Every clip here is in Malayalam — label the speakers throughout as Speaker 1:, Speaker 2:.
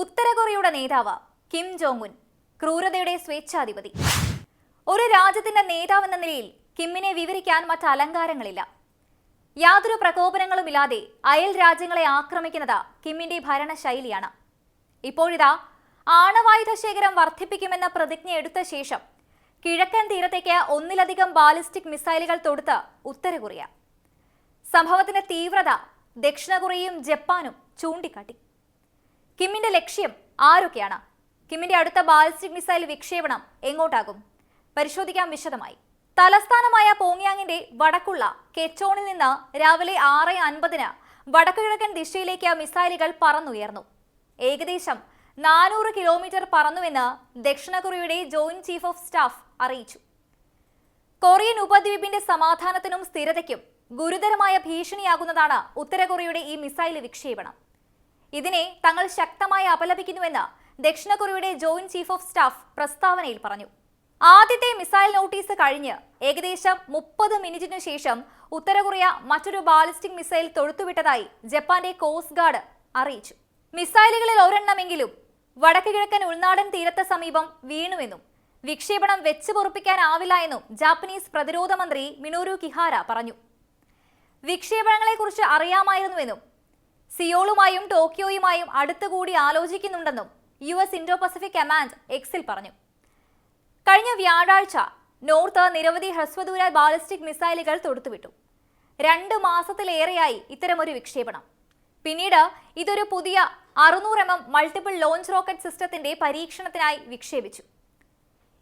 Speaker 1: ഉത്തര കൊറിയയുടെ നേതാവ് കിം ജോങ് ഉൻ ക്രൂരതയുടെ സ്വേച്ഛാധിപതി. ഒരു രാജ്യത്തിന്റെ നേതാവെന്ന നിലയിൽ കിമ്മിനെ വിവരിക്കാൻ മറ്റ് അലങ്കാരങ്ങളില്ല. യാതൊരു പ്രകോപനങ്ങളുമില്ലാതെ അയൽ രാജ്യങ്ങളെ ആക്രമിക്കുന്നത് കിമ്മിന്റെ ഭരണശൈലിയാണ്. ഇപ്പോഴിതാ ആണവായുധ ശേഖരം വർദ്ധിപ്പിക്കുമെന്ന പ്രതിജ്ഞ എടുത്ത ശേഷം കിഴക്കൻ തീരത്തേക്ക് ഒന്നിലധികം ബാലിസ്റ്റിക് മിസൈലുകൾ തൊടുത്ത് ഉത്തര കൊറിയ സംഭവത്തിന്റെ തീവ്രത ദക്ഷിണ കൊറിയയും ജപ്പാനും ചൂണ്ടിക്കാട്ടി. കിമ്മിന്റെ ലക്ഷ്യം ആരൊക്കെയാണ്? കിമ്മിന്റെ അടുത്ത ബാലിസ്റ്റിക് മിസൈൽ വിക്ഷേപണം എങ്ങോട്ടാകും? പരിശോധിക്കാം വിശദമായി. തലസ്ഥാനമായ പോങ്യാങ്ങിന്റെ വടക്കുള്ള കെച്ചോണിൽ നിന്ന് രാവിലെ ആറ് അൻപതിന് വടക്കുകിഴക്കൻ ദിശയിലേക്ക് മിസൈലുകൾ പറന്നുയർന്നു. ഏകദേശം നാനൂറ് കിലോമീറ്റർ പറന്നുവെന്ന് ദക്ഷിണ കൊറിയയുടെ ജോയിന്റ് ചീഫ് ഓഫ് സ്റ്റാഫ് അറിയിച്ചു. കൊറിയൻ ഉപദ്വീപിന്റെ സമാധാനത്തിനും സ്ഥിരതയ്ക്കും ഗുരുതരമായ ഭീഷണിയാകുന്നതാണ് ഉത്തര കൊറിയയുടെ ഈ മിസൈൽ വിക്ഷേപണം. ഇതിനെ തങ്ങൾ ശക്തമായി അപലപിക്കുന്നുവെന്ന് ദക്ഷിണ കൊറിയയുടെ ജോയിന്റ് ചീഫ് ഓഫ് സ്റ്റാഫ് പ്രസ്താവനയിൽ പറഞ്ഞു. ആദ്യത്തെ മിസൈൽ നോട്ടീസ് കഴിഞ്ഞ് ഏകദേശം മുപ്പത് മിനിറ്റിനു ശേഷം ഉത്തര കൊറിയ മറ്റൊരു ബാലിസ്റ്റിക് മിസൈൽ തൊഴുത്തുവിട്ടതായി ജപ്പാന്റെ കോസ്റ്റ് ഗാർഡ് അറിയിച്ചു. മിസൈലുകളിൽ ഒരെണ്ണമെങ്കിലും വടക്ക് കിഴക്കൻ ഉൾനാടൻ തീരത്ത് സമീപം വീണുവെന്നും വിക്ഷേപണം വെച്ചു പൊറുപ്പിക്കാനാവില്ല എന്നും ജാപ്പനീസ് പ്രതിരോധ മന്ത്രി മിനോരു കിഹാര പറഞ്ഞു. വിക്ഷേപണങ്ങളെക്കുറിച്ച് അറിയാമായിരുന്നുവെന്നും സിയോളുമായും ടോക്കിയോയുമായും അടുത്തുകൂടി ആലോചിക്കുന്നുണ്ടെന്നും U S Indo Pacific command എക്സിൽ പറഞ്ഞു. കഴിഞ്ഞ വ്യാഴാഴ്ച നോർത്ത് നിരവധി ഹ്രസ്വദൂര ബാലിസ്റ്റിക് മിസൈലുകൾ തൊടുത്തുവിട്ടു. രണ്ട് മാസത്തിലേറെയായി ഇത്തരമൊരു വിക്ഷേപണം. പിന്നീട് ഇതൊരു പുതിയ അറുന്നൂറ് M M multiple launch rocket സിസ്റ്റത്തിന്റെ പരീക്ഷണത്തിനായി വിക്ഷേപിച്ചു.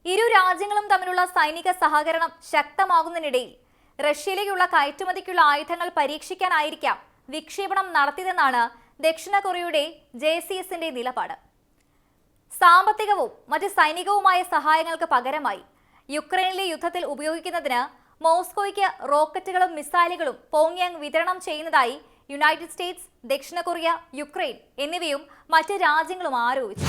Speaker 1: ഇരു രാജ്യങ്ങളും തമ്മിലുള്ള സൈനിക സഹകരണം ശക്തമാകുന്നതിനിടയിൽ റഷ്യയിലേക്കുള്ള കയറ്റുമതിക്കുള്ള ആയുധങ്ങൾ പരീക്ഷിക്കാനായിരിക്കാം വിക്ഷേപണം നടത്തിയതെന്നാണ് ദക്ഷിണ കൊറിയയുടെ ജെ സി എസിന്റെ നിലപാട്. സാമ്പത്തികവും മറ്റ് സൈനികവുമായ സഹായങ്ങൾക്ക് പകരമായി യുക്രൈനിലെ യുദ്ധത്തിൽ ഉപയോഗിക്കുന്നതിന് മോസ്കോയ്ക്ക് റോക്കറ്റുകളും മിസൈലുകളും പോങ്യാങ് വിതരണം ചെയ്യുന്നതായി യുണൈറ്റഡ് സ്റ്റേറ്റ്സ് ദക്ഷിണ കൊറിയ യുക്രൈൻ എന്നിവയും മറ്റ് രാജ്യങ്ങളും ആരോപിച്ചു.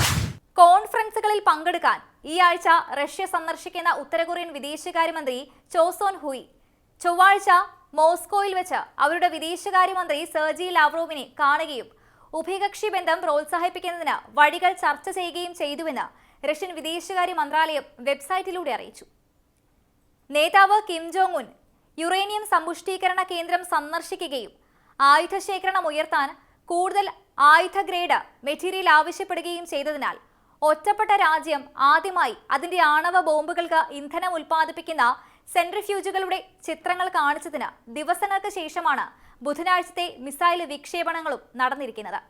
Speaker 1: കോൺഫറൻസുകളിൽ പങ്കെടുക്കാൻ ഈ ആഴ്ച റഷ്യ സന്ദർശിക്കുന്ന ഉത്തര കൊറിയൻ വിദേശകാര്യമന്ത്രി ചോസോൻ ഹുയി ചൊവ്വാഴ്ച മോസ്കോയിൽ വെച്ച് അവരുടെ വിദേശകാര്യമന്ത്രി സെർജി ലാവ്റോവിനെ കാണുകയും ഉഭയകക്ഷി ബന്ധം പ്രോത്സാഹിപ്പിക്കുന്നതിന് വഴികൾ ചർച്ച ചെയ്യുകയും ചെയ്തുവെന്ന് റഷ്യൻ വിദേശകാര്യ മന്ത്രാലയം വെബ്സൈറ്റിലൂടെ അറിയിച്ചു. നേതാവ് കിം ജോങ് ഉൻ യുറേനിയം സമ്പുഷ്ടീകരണ കേന്ദ്രം സന്ദർശിക്കുകയും ആയുധശേഖരണം ഉയർത്താൻ കൂടുതൽ ആയുധ ഗ്രേഡ് മെറ്റീരിയൽ ആവശ്യപ്പെടുകയും ചെയ്തതിനാൽ ഒറ്റപ്പെട്ട രാജ്യം ആദ്യമായി അതിന്റെ ആണവ ബോംബുകൾക്ക് ഇന്ധനം ഉൽപ്പാദിപ്പിക്കുന്ന സെൻട്രിഫ്യൂജുകളുടെ ചിത്രങ്ങൾ കാണിച്ചതിന് ദിവസങ്ങൾക്ക് ശേഷമാണ് ബുധനാഴ്ചത്തെ മിസൈൽ വിക്ഷേപണങ്ങളും നടന്നിരിക്കുന്നത്.